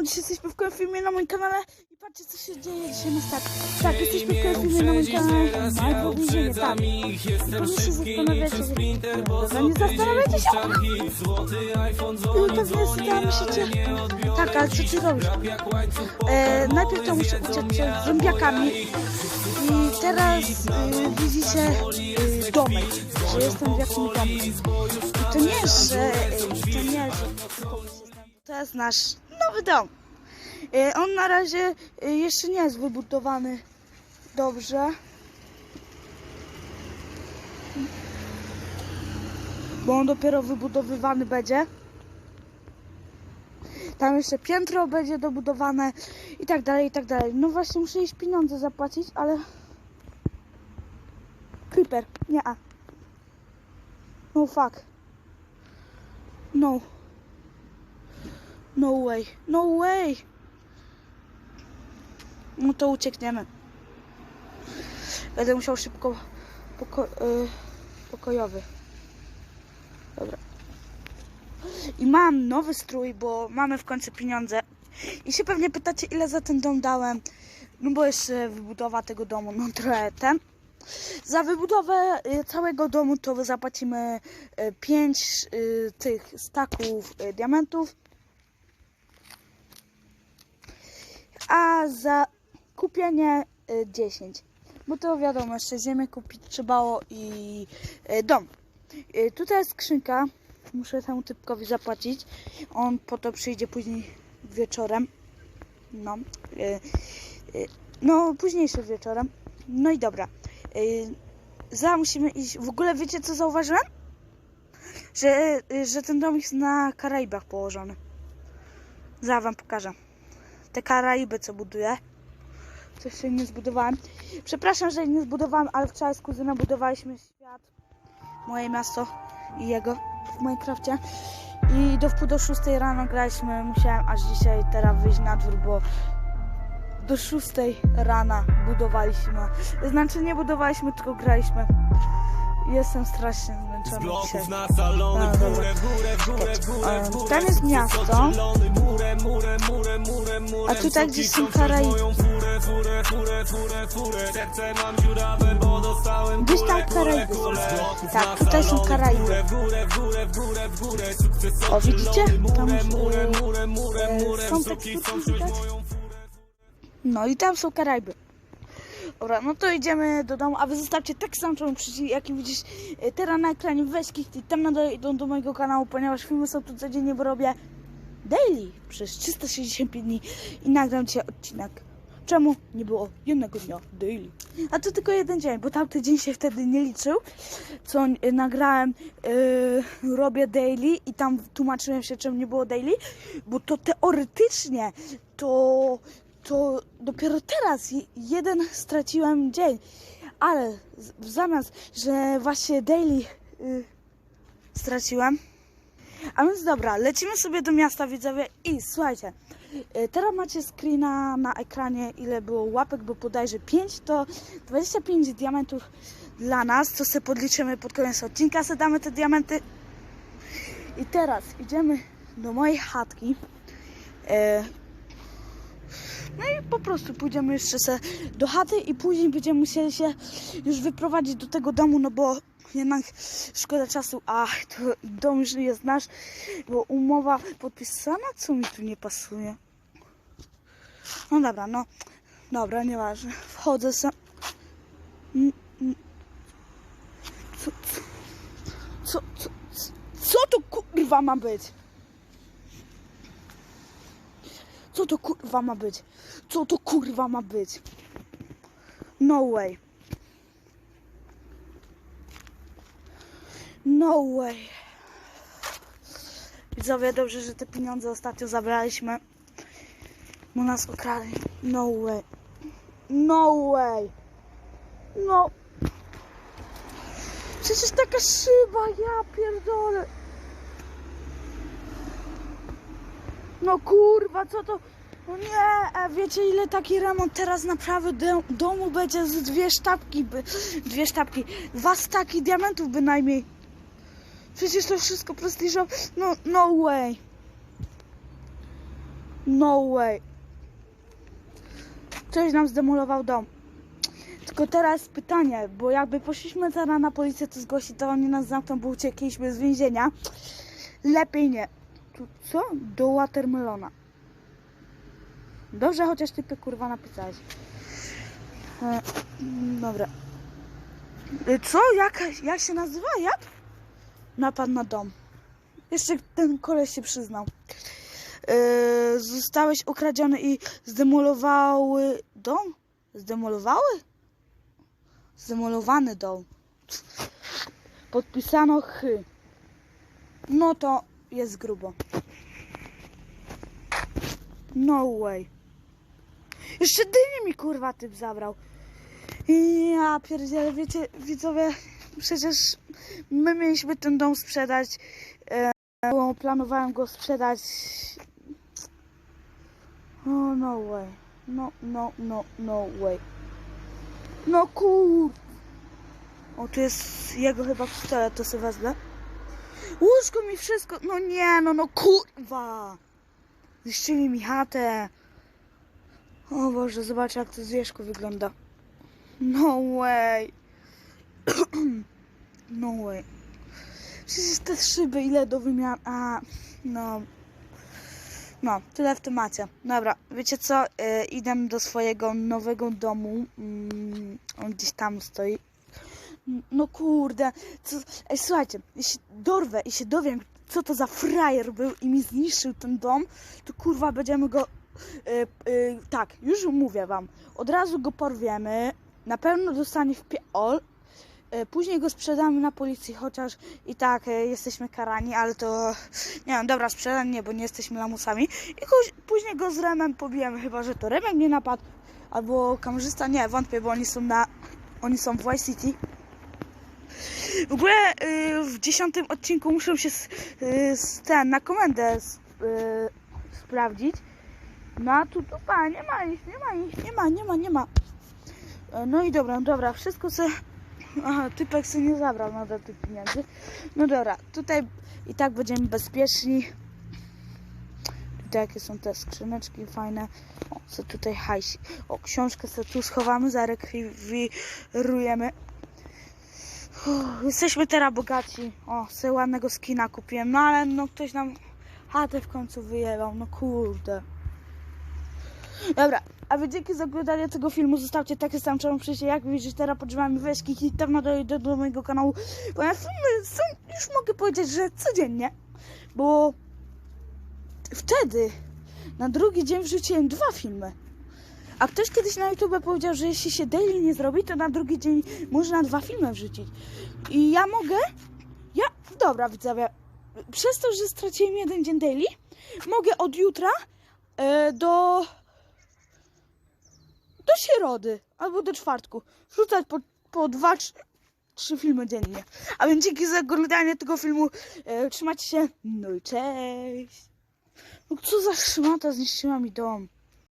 siemano, dzisiaj jesteśmy w kolejnym filmie na moim kanale i patrzcie co się dzieje dzisiaj na start. Tak, jesteśmy w kolejnym filmie na moim kanale, Majwo Więzienie, tak. Pewnie się zastanawiacie. Dobra, nie zastanawiajcie się! I pewnie sobie myślicie, tak, ale co ty robisz? E, najpierw to muszę uciec przed zombiakami i teraz y, widzicie y, domek, że jestem w jakimś domu. I to nie, że y, to nie, że to jest nasz nowy dom. Y, On na razie y, jeszcze nie jest wybudowany dobrze. Bo on dopiero wybudowywany będzie. Tam jeszcze piętro będzie dobudowane i tak dalej, i tak dalej. No właśnie muszę iść pieniądze zapłacić, ale... Creeper, nie a. No fuck. No. No way. No way. No to uciekniemy. Będę musiał szybko poko y pokojowy. Dobra. I mam nowy strój, bo mamy w końcu pieniądze. I się pewnie pytacie, ile za ten dom dałem. No bo jeszcze wybudowa tego domu, no trochę ten. Za wybudowę y, całego domu to zapłacimy 5 tych staków diamentów. A za kupienie y, 10. Bo to wiadomo, jeszcze ziemię kupić trzebało i y, dom. Y, Tutaj jest skrzynka. Muszę temu typkowi zapłacić. On po to przyjdzie później wieczorem. No. y, y, No, późniejszy wieczorem. No i dobra. Y, Za musimy iść. W ogóle wiecie co zauważyłem? Że, y, że ten dom jest na Karaibach położony. Za wam pokażę. Te Karaiby co buduję. Coś jeszcze nie zbudowałem. Przepraszam, że nie zbudowałem, ale wczoraj z kuzynem budowaliśmy świat. Moje miasto i jego w Minecrafcie. I do wpół do 6 rano graliśmy. Musiałem aż dzisiaj teraz wyjść na dwór, bo do 6 rana budowaliśmy. Znaczy nie budowaliśmy, tylko graliśmy. Jestem strasznie zmęczony dzisiaj. na salony, w górę, w górę, w górę, w górę, w górę. tam jest miasto. A tutaj gdzieś są Karaiby. Gdzieś tam Karaiby są. Tak, tutaj są Karaiby. O, widzicie? Tam e, są widać? furę. No i tam są Karaiby. Dobra, no to idziemy do domu, a wy zostawcie tak sam przycisk, jaki widzisz e, teraz na ekranie. Weź kliknij tam na idą do mojego kanału, ponieważ filmy są tu codziennie, bo robię daily przez 365 dni i nagram dzisiaj odcinek. Czemu nie było jednego dnia daily? A to tylko jeden dzień, bo tamten dzień się wtedy nie liczył, co e, nagrałem, e, robię daily i tam tłumaczyłem się, czemu nie było daily, bo to teoretycznie to, to dopiero teraz je- jeden straciłem dzień, ale zamiast, że właśnie daily y, straciłem, a więc dobra, lecimy sobie do miasta widzowie i słuchajcie, y, teraz macie screena na ekranie ile było łapek, bo bodajże 5 to 25 diamentów dla nas, co sobie podliczymy pod koniec odcinka, sobie damy te diamenty. I teraz idziemy do mojej chatki. No i po prostu pójdziemy jeszcze se do chaty i później będziemy musieli się już wyprowadzić do tego domu, no bo jednak szkoda czasu, a to dom już jest nasz, bo umowa podpisana, co mi tu nie pasuje. No dobra, no dobra, nieważne. Wchodzę sam. Mm, mm. Co, co, co, co, co to kurwa ma być? Co to kurwa ma być? Co to kurwa ma być? No way. No way. Widzowie, dobrze, że te pieniądze ostatnio zabraliśmy. Bo nas okradli. No way. No way. No. Przecież taka szyba, ja pierdolę. No kurwa, co to? No nie, wiecie ile taki remont teraz naprawy do, domu będzie z dwie sztabki, by, dwie sztabki, dwa staki diamentów bynajmniej. Przecież to wszystko prestiżowe, no, no way. No way. Ktoś nam zdemolował dom. Tylko teraz pytanie, bo jakby poszliśmy teraz na policję to zgłosić, to oni nas zamkną, bo uciekliśmy z więzienia. Lepiej nie. Co? Do Watermelona. Dobrze, chociaż ty kurwa napisałeś. E, dobra. E, Co? Jak, jak się nazywa? Jak? Napad na dom. Jeszcze ten koleś się przyznał. E, zostałeś ukradziony i zdemolowały dom? Zdemolowały? Zdemolowany dom. Podpisano chy. No to jest grubo. No way. Jeszcze dynię mi kurwa typ zabrał. Ja pierdzielę, wiecie, widzowie, przecież my mieliśmy ten dom sprzedać. E, bo planowałem go sprzedać. Oh, no way. No, no, no, no way. No kur... O, tu jest jego chyba pistolet, to sobie wezmę. Łóżko mi wszystko... No nie, no, no kurwa. Zniszczyli mi chatę. O Boże, zobacz jak to zwierzko wygląda. No way. no way. Przecież te szyby ile do wymiany... A, no... No, tyle w temacie. Dobra, wiecie co? Yy, idę do swojego nowego domu. Mm, on gdzieś tam stoi. No kurde. Co? Ej, słuchajcie, jeśli dorwę i się dowiem, co to za frajer był i mi zniszczył ten dom, to kurwa będziemy go... Yy, yy, tak, już mówię wam. Od razu go porwiemy. Na pewno dostanie w piol. Yy, Później go sprzedamy na policji, chociaż i tak jesteśmy karani, ale to nie wiem, dobra, sprzedam nie, bo nie jesteśmy lamusami. I później go z Remem pobijemy, chyba że to Remek mnie napadł, albo kamerzysta, nie, wątpię, bo oni są na, oni są w Vice City. W ogóle yy, w dziesiątym odcinku muszę się z, z ten, na komendę yy, sprawdzić. No tu nie ma ich, nie ma ich, nie ma, nie ma, nie ma. E, No i dobra, dobra, wszystko se... Aha, typek sobie nie zabrał nadal tych pieniędzy. No dobra, tutaj i tak będziemy bezpieczni. Tutaj jakie są te skrzyneczki fajne. O, co tutaj hajsi. O, książkę sobie tu schowamy, zarekwirujemy. Uff, Jesteśmy teraz bogaci. O, sobie ładnego skina kupiłem. No ale no ktoś nam chatę w końcu wyjebał. No kurde. Dobra, a wy dzięki za oglądanie tego filmu. Zostawcie takie sam czemu przyjście. Jak widzisz, teraz podżywamy weźki i tam nadal do, do mojego kanału. Ponieważ filmy są, już mogę powiedzieć, że codziennie. Bo wtedy na drugi dzień wrzuciłem dwa filmy. A ktoś kiedyś na YouTube powiedział, że jeśli się daily nie zrobi, to na drugi dzień można dwa filmy wrzucić. I ja mogę. Ja. Dobra, widzowie. Przez to, że straciłem jeden dzień daily, mogę od jutra e, do. do środy albo do czwartku wrzucać po, po dwa, trzy, trzy filmy dziennie. A więc dzięki za oglądanie tego filmu. E, trzymajcie się. No i cześć. No co za szmata zniszczyła mi dom.